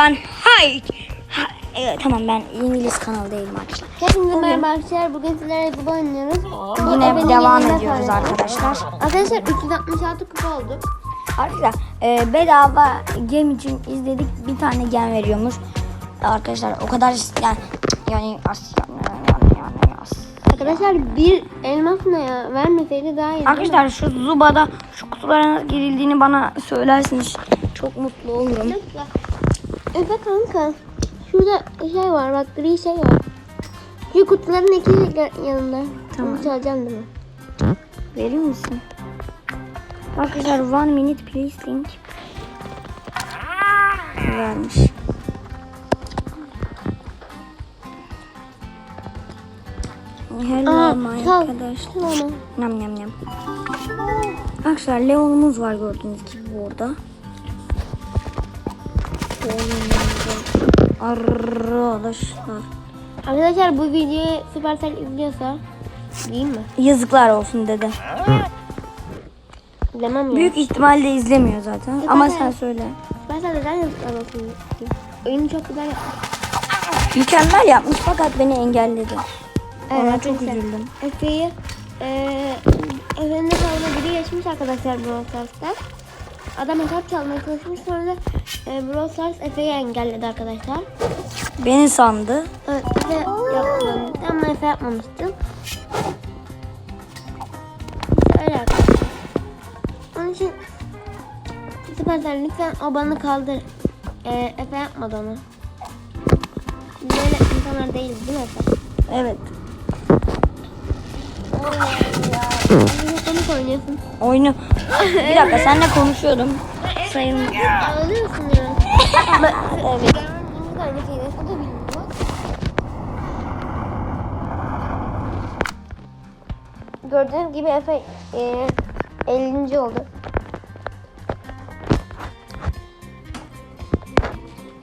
One Hike. Ha, e, tamam ben İngiliz kanalı değilim arkadaşlar. Hepinize merhaba arkadaşlar. Bugün sizlerle kupa oynuyoruz. Yine Efe'nin devam ediyoruz kalıyoruz. arkadaşlar. Arkadaşlar 366 kupa olduk. Arkadaşlar e, bedava gem için izledik bir tane gem veriyormuş. Arkadaşlar o kadar yani yani as yani yani yani as. Arkadaşlar bir elmas ne ya? Vermeseydi daha iyi. Arkadaşlar şu Zuba'da şu kutulara nasıl girildiğini bana söylersiniz. Çok mutlu olurum. Efe kanka. Şurada şey var bak gri şey var. Şu kutuların iki yanında. Tamam. Bunu çalacağım değil mi? Verir misin? Arkadaşlar one minute please link. Vermiş. Hello Aa, my sal. arkadaşlar. Nam nam nam. Arkadaşlar Leon'umuz var gördüğünüz gibi burada. Arkadaşlar. Arkadaşlar bu videoyu Supercell izliyorsa diyeyim mi? Yazıklar olsun dede. Demem ya. Büyük ihtimalle izlemiyor zaten. Ama sen söyle. Supercell neden yazıklar olsun? Oyunu çok güzel yapmış. Mükemmel yapmış fakat beni engelledi. Ona Evet, çok neyse. üzüldüm. Efe'yi eee Efe'nin biri geçmiş arkadaşlar Brawl Stars'ta. Adam hesap çalmaya çalışmış sonra e, Brawl Stars Efe'yi engelledi arkadaşlar. Beni sandı. Evet Efe ama Efe yapmamıştı. Öyle arkadaşlar. Onun için Süpersel lütfen o banı kaldır. E, Efe yapmadı onu. Biz Böyle insanlar değiliz değil mi Efe? Evet. Yine komik oynuyorsun. Oyunu. bir dakika seninle konuşuyordum. Sayın. Ağlıyorsun ya. Evet. Gördüğünüz gibi Efe e, 50. oldu.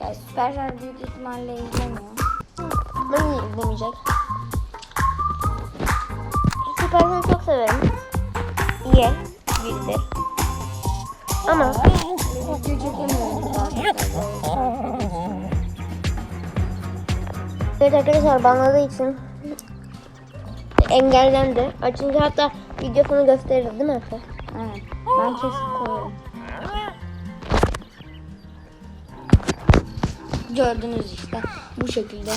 Ya Süpersel büyük ihtimalle izlemiyor. Beni izlemeyecek. Süpermen'i çok severim. İyi biridir. Ama Evet arkadaşlar banladığı için engellendi. Açınca hatta videosunu gösteririz değil mi Efe? Evet. Ben kesin koyarım. Gördünüz işte. Bu şekilde.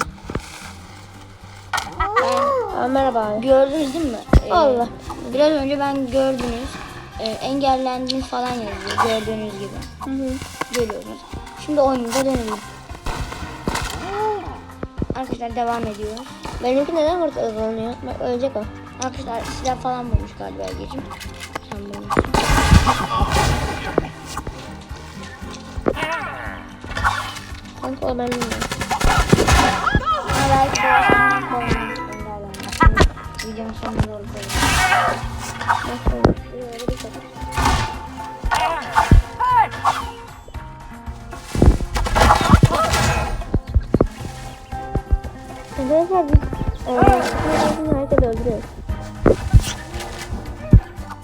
Aa, merhaba abi. Gördünüz değil mi? Ee, Allah. Biraz önce ben gördünüz. E, engellendiniz falan yazıyor. Gördüğünüz gibi. Hı hı. Görüyorsunuz. Şimdi oyunumuza dönelim. Arkadaşlar devam ediyoruz. Benimki neden orada hızlanıyor? Bak ölecek o. Arkadaşlar silah falan bulmuş galiba Ege'cim. Sen bulmuşsun. Kanka o ben bilmiyorum. Ama belki de. Videonun sonuna doğru Arkadaşlar biz eee şimdi herkes öldürüyoruz.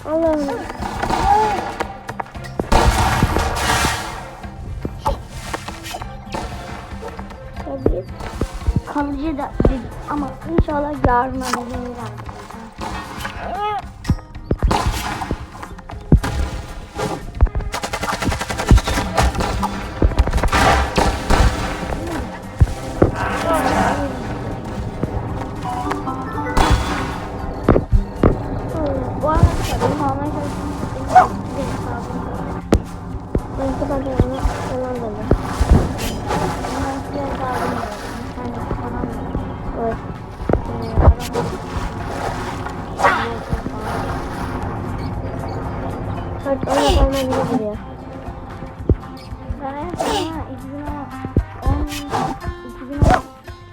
Allah'ım. Kalıcı da ama inşallah yarın alacağız. Hadi onu yapalım ya. Ben sana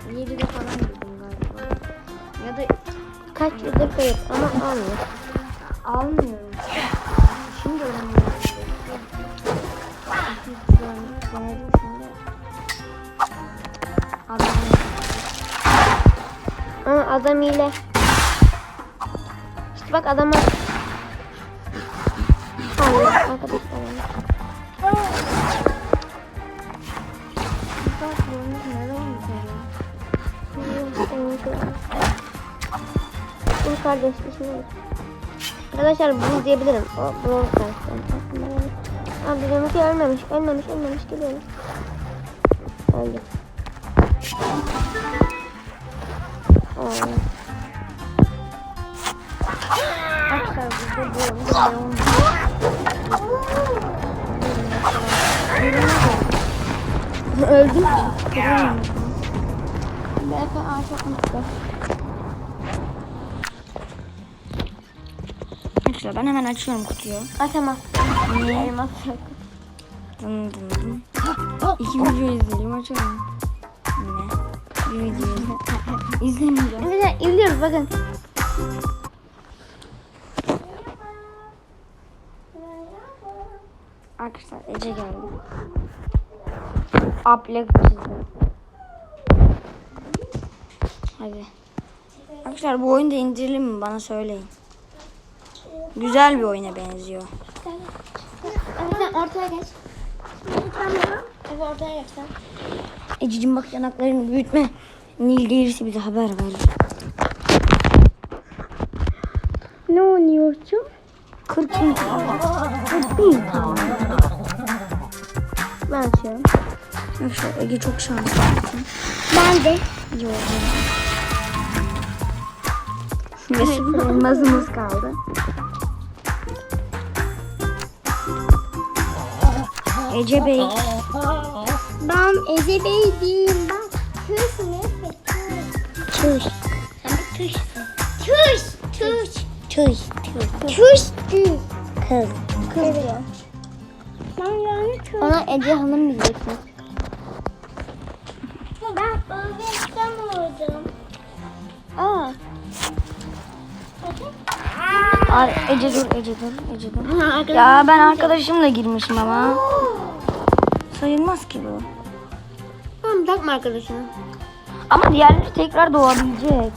2017'de falan girdim galiba. Ya da Kaç yıldır kayıp ama almıyor. almıyorum. Şimdi şimdi. Adam Ama adam ile. İşte bak adama saniye arkadaşlar. Bu kardeş işini Arkadaşlar bunu diyebilirim. O bronz kardeşler. Ama biliyorum ki ölmemiş, ölmemiş, ölmemiş geliyormuş. Öldü. Aa. Arkadaşlar bu bronz. Öldüm. Efe aa çok mutlu. Arkadaşlar ben hemen açıyorum kutuyu. Atamaz. Niye? Elmas yok. Dın dın dın. İki video izleyelim açalım. Ne? Bir video izle. İzlemeyeceğim. İzliyoruz bakın. Arkadaşlar Ece geldi. Aplek çizdi. Hadi. Arkadaşlar bu oyunu da indirelim mi bana söyleyin. Güzel bir oyuna benziyor. Sen ortaya geç. Efe ortaya geç sen. Ececiğim bak yanaklarını büyütme. Nil gelirse bize haber ver. Ne oynuyorsun? 40 bin tane. 40 bin tane. Ben açıyorum. Arkadaşlar Ege çok şanslı. Ben de. Yok. Ve sıfır elmasımız kaldı. Ece Bey. Ben Ece Bey'dim. Bak. Kız ne? Çüş. Sen bir. Tuş. Çüş. Tuş. Kız. Kız diyor. Ben yani tuş. Ona Ece Hanım diyeceksin. Ben öğretmen oldum. Aa. Ar Ece dur, Ece dur, Ece dur. Ya ben arkadaşımla girmişim ama. Sayılmaz ki bu. Tamam takma arkadaşını. Ama diğerleri tekrar doğabilecek.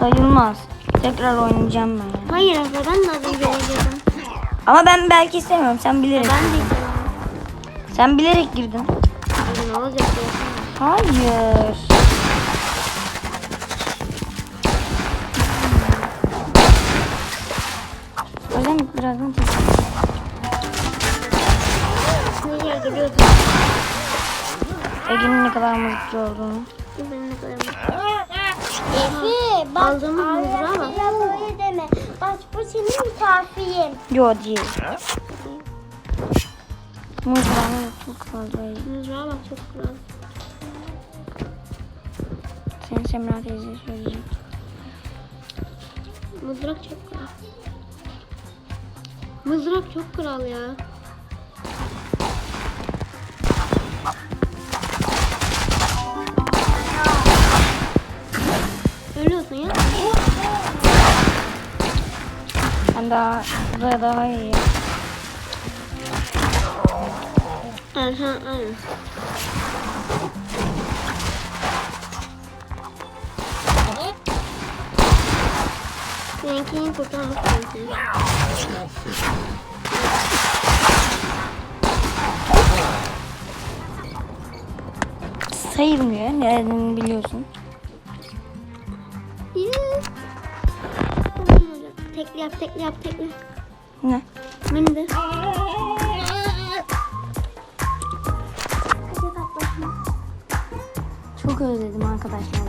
Sayılmaz. Tekrar oynayacağım ben. yani. Hayır Efe ben de az önce. Ama ben belki istemiyorum. Sen bilerek. Ben de girdim. Sen bilerek girdin. Ne olacak. Hayır. Hocam birazdan çek. Nereye gidiyorsun? Ege'nin ne kadar mutlu olduğunu. Ben ne kadar Efe bak mızrağa bak. Böyle deme. Bak bu senin misafirin. Yo değil. Mızrağını çok fazla. Mızrağa bak çok güzel. Sen Semra teyze söyleyecek. Mızrak çok kral. Mızrak çok kral ya. Ben daha buraya daha iyi. Aha, aynen. Seninkini kurtarmak lazım. Sayılmıyor. Nereden biliyorsun? Tekli yap, tekli yap, tekli. Ne? Beni de. Çok özledim arkadaşlar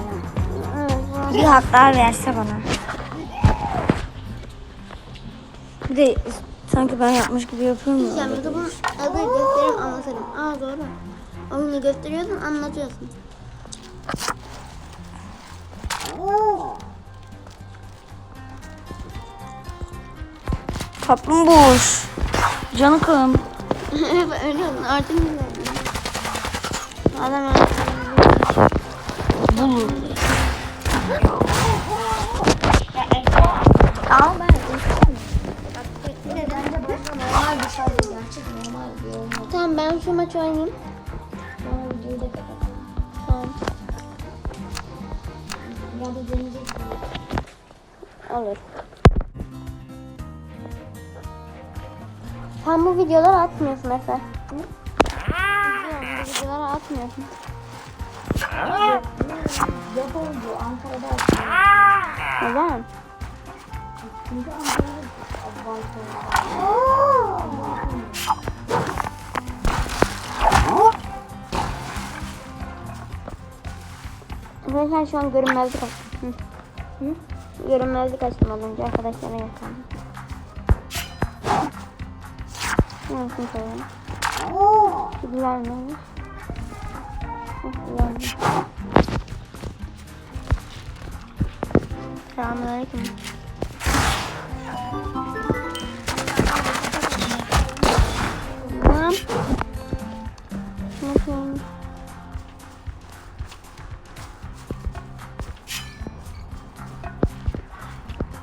Bir hak daha verse bana. Bir de sanki ben yapmış gibi yapıyorum ya. YouTube'un adı gösterim anlatırım. Aa doğru. Oyunu gösteriyorsun anlatıyorsun. Ölüyorsun artık ne Adam Bulu. Ama ben normal bir gerçek normal bir olmadı. Tamam ben şu maçı oynayayım. Tamam. Olur. Sen bu videoları atmıyorsun Efe. Bu videoları atmıyorsun. Japoncu Ankara'da. Neden? Arkadaşlar şu an görünmezlik açtım. Hı? Hı? Görünmezlik açtım az önce arkadaşlarına yakaladım. Söyleyeyim? Güzel mi güzel. Selamünaleyküm. Tamam. Nasıl olmuş?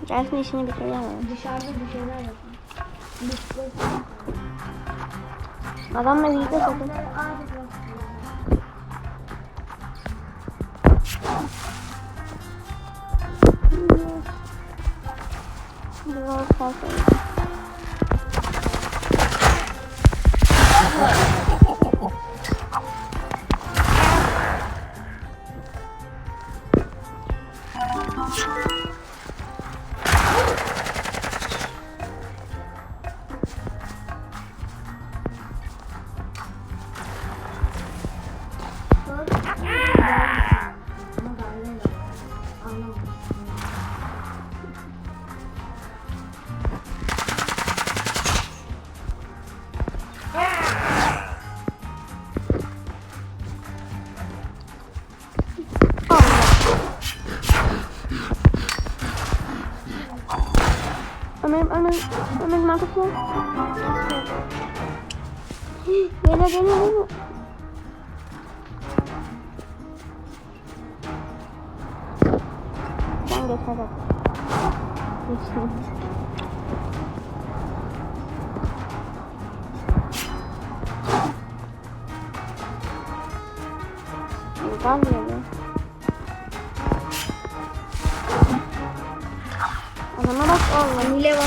Dersin işini bitireceğim. Dışarıda bir şeyler yapın. Adamla birlikte sakın. Biraz fazla. 我买我买我买麦克风。没有没有没有。三个才到。不行。你方便吗？Oğlum. Hile var?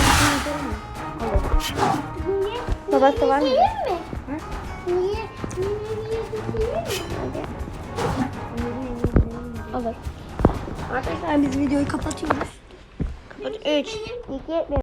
Niye mi? Niye? Niye? Olur. Arkadaşlar biz videoyu kapatıyoruz. 3, 2, 1.